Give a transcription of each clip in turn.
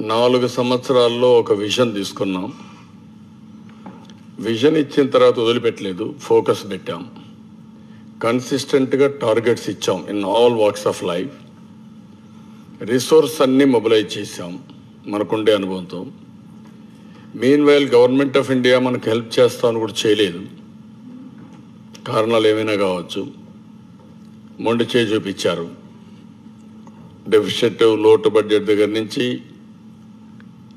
నాలుగు సంవత్సరాల్లో ఒక విజన్ తీసుకున్నాం. విజన్ ఇచ్చిన తర్వాత వదిలిపెట్టలేదు ఫోకస్ పెట్టాం. కన్సిస్టెంట్గా టార్గెట్స్ ఇచ్చాం in all walks of life. Resource అన్నీ మొబిలైజ్ చేసాం మనకుండే అనుభవంతో. మీన్వైల్ గవర్నమెంట్ ఆఫ్ ఇండియా మనకు హెల్ప్ చేస్తామని కూడా చేయలేదు. కారణాలు ఏమైనా కావచ్చు. మొండి చేయి చూపించారు. డెఫిషిట్ లోటు బడ్జెట్ దగ్గర నుంచి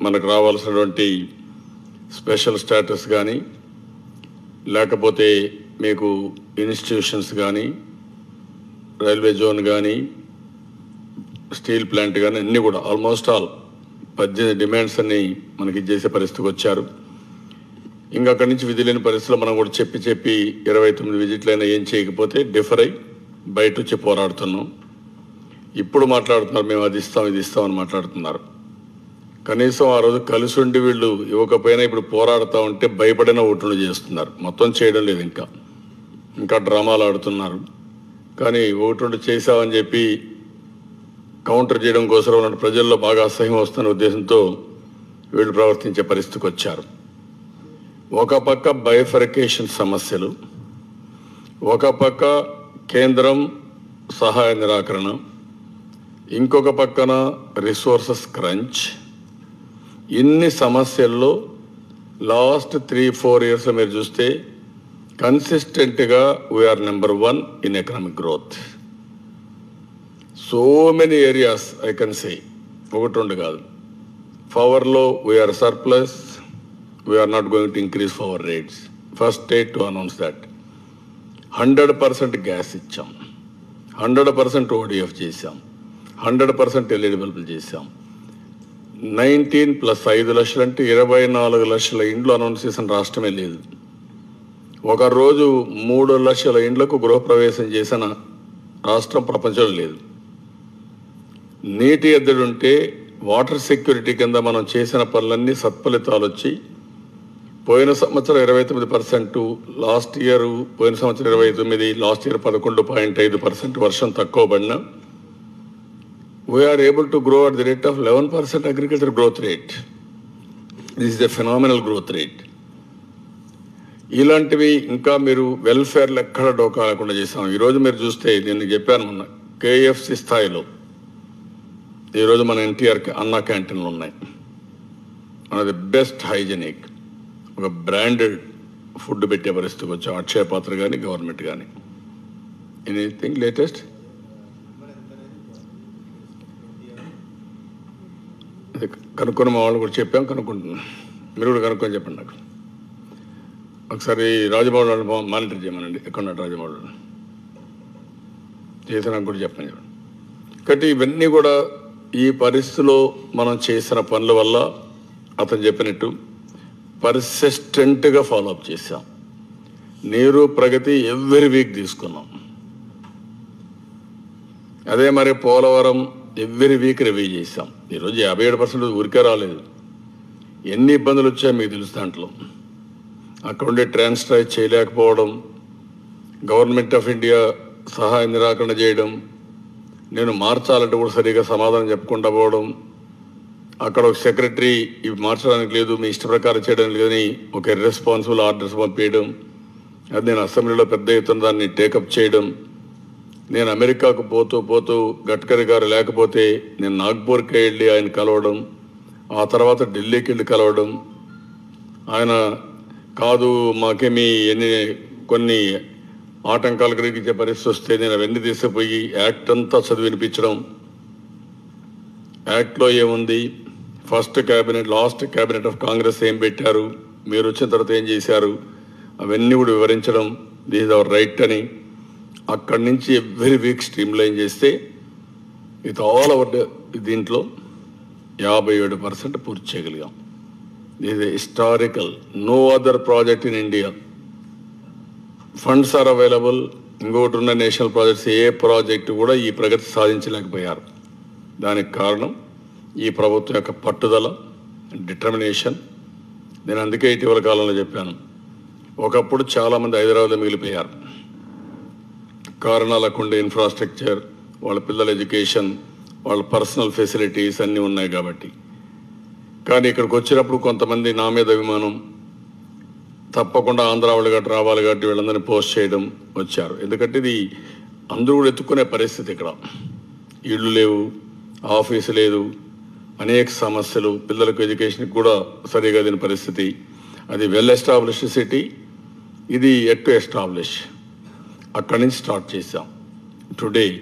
మనకు రావాల్సినటువంటి స్పెషల్ స్టేటస్ కానీ లేకపోతే మీకు ఇన్స్టిట్యూషన్స్ కానీ రైల్వే జోన్ కానీ స్టీల్ ప్లాంట్ కానీ అన్నీ కూడా ఆల్మోస్ట్ ఆల్ పద్దెనిమిది డిమాండ్స్ అన్ని మనకి చేసే పరిస్థితికి వచ్చారు. ఇంకా అక్కడి నుంచి విధి లేని పరిస్థితుల్లో మనం కూడా చెప్పి చెప్పి ఇరవై తొమ్మిది విజిట్లైనా ఏం చేయకపోతే డిఫర్ అయి బయట వచ్చి పోరాడుతున్నాం. ఇప్పుడు మాట్లాడుతున్నారు మేము అది ఇస్తాం ఇది ఇస్తామని మాట్లాడుతున్నారు. కనీసం ఆ రోజు కలిసి ఉండి వీళ్ళు ఇవ్వకపోయినా ఇప్పుడు పోరాడుతూ ఉంటే భయపడిన ఓట్లు చేస్తున్నారు. మొత్తం చేయడం లేదు ఇంకా. ఇంకా డ్రామాలు ఆడుతున్నారు. కానీ ఓటు చేశామని చెప్పి కౌంటర్ చేయడం కోసం ప్రజల్లో బాగా అసహ్యం వస్తున్న ఉద్దేశంతో వీళ్ళు ప్రవర్తించే పరిస్థితికి వచ్చారు. ఒక పక్క బైఫర్కేషన్ సమస్యలు ఒక పక్క కేంద్రం సహాయ నిరాకరణ ఇంకొక పక్కన రిసోర్సెస్ క్రంచ్. ఇన్ని సమస్యల్లో లాస్ట్ త్రీ ఫోర్ ఇయర్స్ మీరు చూస్తే కన్సిస్టెంట్గా we are number one in economic growth so many areas I can say ఒకటి రెండు కాదు. పవర్లో we are surplus we are not going to increase power rates first state to announce that hundred percent gas ఇచ్చాం. Hundred percent ODF చేశాం. Hundred percent LED బల్బులు చేశాం. Nineteen plus ఐదు లక్షలు అంటే ఇరవై నాలుగు లక్షల ఇండ్లు అనౌన్స్ చేసిన రాష్ట్రమే లేదు. ఒక రోజు మూడు లక్షల ఇండ్లకు గృహప్రవేశం చేసిన రాష్ట్రం ప్రపంచంలో లేదు. నీటి ఎద్దడుంటే వాటర్ సెక్యూరిటీ కింద మనం చేసిన పనులన్నీ సత్ఫలితాలు వచ్చి పోయిన సంవత్సరం ఇరవై తొమ్మిది పర్సెంట్ లాస్ట్ ఇయర్ పోయిన సంవత్సరం ఇరవై తొమ్మిది లాస్ట్ ఇయర్ పదకొండు పాయింట్ ఐదు పర్సెంట్ వర్షం తక్కువ పడినా we are able to grow at the rate of eleven percent agriculture growth rate this is the phenomenal growth rate ఇలాంటివి ఇంకా మీరు వెల్ఫేర్లు ఎక్కడ డోకా లేకుండా చేసాం ఈరోజు మీరు చూస్తే నేను చెప్పాను మొన్న కేఎఫ్సి స్థాయిలో ఈరోజు మన ఎన్టీఆర్ అన్నా క్యాంటీన్లు ఉన్నాయి. మనది బెస్ట్ హైజెనిక్ ఒక బ్రాండెడ్ ఫుడ్ పెట్టే పరిస్థితికి వచ్చాం అక్షయ పాత్ర కానీ గవర్నమెంట్ కానీ ఎనీథింగ్ లేటెస్ట్ అది కనుక్కున్న మా వాళ్ళు కూడా చెప్పాం కనుక్కుంటున్నాం. మీరు కూడా కనుక్కొని చెప్పండి నాకు. ఒకసారి రాజభవన్ వాళ్ళు మానిటర్ చేయమనండి ఎక్కడున్నాడు రాజభవన్ చేసి నాకు కూడా చెప్పండి చెప్పండి. కాబట్టి ఇవన్నీ కూడా ఈ పరిస్థితిలో మనం చేసిన పనుల వల్ల అతను చెప్పినట్టు పర్సిస్టెంట్గా ఫాలోఅప్ చేశాం. నీరు ప్రగతి ఎవ్రీ వీక్ తీసుకున్నాం. అదే మరి పోలవరం ఎవ్రీ వీక్ రివ్యూ చేశాం. ఈరోజు యాభై ఏడు పర్సెంట్ ఊరికే రాలేదు. ఎన్ని ఇబ్బందులు వచ్చాయో మీకు తెలుసు దాంట్లో. అక్కడ ఉండే ట్రాన్స్ట్రై చేయలేకపోవడం గవర్నమెంట్ ఆఫ్ ఇండియా సహాయ నిరాకరణ చేయడం నేను మార్చాలంటే కూడా సరిగా సమాధానం చెప్పకుండా పోవడం అక్కడ ఒక సెక్రటరీ ఇవి మార్చడానికి లేదు మీ ఇష్ట ప్రకారం చేయడం లేదని ఒక ఇర్రెస్పాన్సిబుల్ ఆర్డర్స్ పంపించడం అది నేను అసెంబ్లీలో పెద్ద ఎత్తున దాన్ని టేకప్ చేయడం నేను అమెరికాకు పోతూ పోతూ గడ్కరీ గారు లేకపోతే నేను నాగ్పూర్కి వెళ్ళి ఆయన కలవడం ఆ తర్వాత ఢిల్లీకి వెళ్ళి కలవడం ఆయన కాదు మాకేమీ ఎన్ని కొన్ని ఆటంకాలు కలిగించే పరిస్థితి వస్తే నేను అవన్నీ తీసుకుపోయి యాక్ట్ అంతా చదివినిపించడం. యాక్ట్లో ఏముంది? First cabinet last cabinet of Congress ఏం పెట్టారు? మీరు వచ్చిన తర్వాత ఏం చేశారు? అవన్నీ కూడా వివరించడం దిస్ అవర్ రైట్ అని. అక్కడి నుంచి ఎవ్రీ వీక్ స్ట్రీమ్ లైన్ చేస్తే విత్ ఆల్ అవర్ దీంట్లో యాభై ఏడు పర్సెంట్ పూర్తి చేయగలిగాం. ఇది historical no other project in India funds are available ఇంకొకటి ఉన్న నేషనల్ ప్రాజెక్ట్స్ ఏ ప్రాజెక్టు కూడా ఈ ప్రగతి సాధించలేకపోయారు. దానికి కారణం ఈ ప్రభుత్వం యొక్క పట్టుదల డిటర్మినేషన్ నేను అందుకే ఇటీవల కాలంలో చెప్పాను. ఒకప్పుడు చాలామంది హైదరాబాద్లో మిగిలిపోయారు. కారణాలకు ఉండే ఇన్ఫ్రాస్ట్రక్చర్ వాళ్ళ పిల్లల ఎడ్యుకేషన్ వాళ్ళ పర్సనల్ ఫెసిలిటీస్ అన్నీ ఉన్నాయి కాబట్టి. కానీ ఇక్కడికి వచ్చినప్పుడు కొంతమంది నా మీద అభిమానం తప్పకుండా ఆంధ్ర వాళ్ళు గట్రా రావాలి కాబట్టి వీళ్ళందరినీ పోస్ట్ చేయడం వచ్చారు. ఎందుకంటే ఇది అందరూ కూడా ఎత్తుకునే పరిస్థితి ఇక్కడ. ఇళ్ళు లేవు ఆఫీసు లేదు అనేక సమస్యలు పిల్లలకు ఎడ్యుకేషన్కి కూడా సరిగా లేని పరిస్థితి. అది వెల్ ఎస్టాబ్లిష్డ్ సిటీ ఇది ఎట్ టు ఎస్టాబ్లిష్ అక్కడి నుంచి స్టార్ట్ చేశాం. టుడే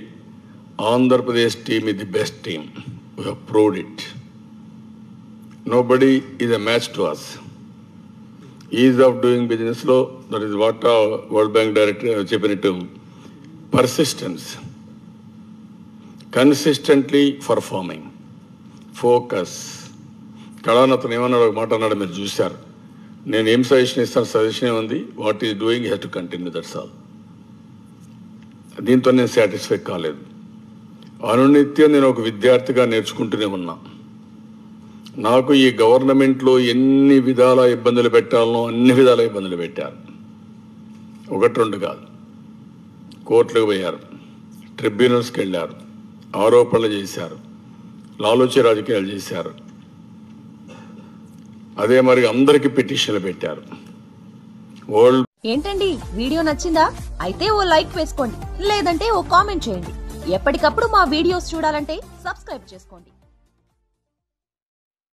ఆంధ్రప్రదేశ్ టీమ్ ఇది best team we have it nobody is a match to us is of doing బిజినెస్లో that is what world bank director చెప్పినట్టు పర్సిస్టెన్స్ కన్సిస్టెంట్లీ పర్ఫార్మింగ్ ఫోకస్. కళానతను ఏమన్నాడు? ఒక మాట అన్నాడు మీరు చూశారు. నేను ఏం సజెషన్ ఇస్తాను? సజెషన్ ఉంది what is doing? Have to continue that's all. దీంతో నేను సాటిస్ఫై కాలేదు. అనునిత్యం నేను ఒక విద్యార్థిగా నేర్చుకుంటూనే ఉన్నా. నాకు ఈ గవర్నమెంట్లో ఎన్ని విధాల ఇబ్బందులు పెట్టాలనో అన్ని విధాల ఇబ్బందులు పెట్టారు. ఒకటి రెండు కాదు. కోర్టులకు పోయారు. ట్రిబ్యునల్స్కి వెళ్ళారు. ఆరోపణలు చేశారు. లాలోచి రాజకీయాలు చేశారు. అదే మరి అందరికీ పిటిషన్లు పెట్టారు. వరల్డ్ ఏంటండి? వీడియో నచ్చిందా? అయితే ఓ లైక్ వేసుకోండి. లేదంటే ఓ కామెంట్ చేయండి. ఎప్పటికప్పుడు మా వీడియోస్ చూడాలంటే సబ్స్క్రైబ్ చేసుకోండి.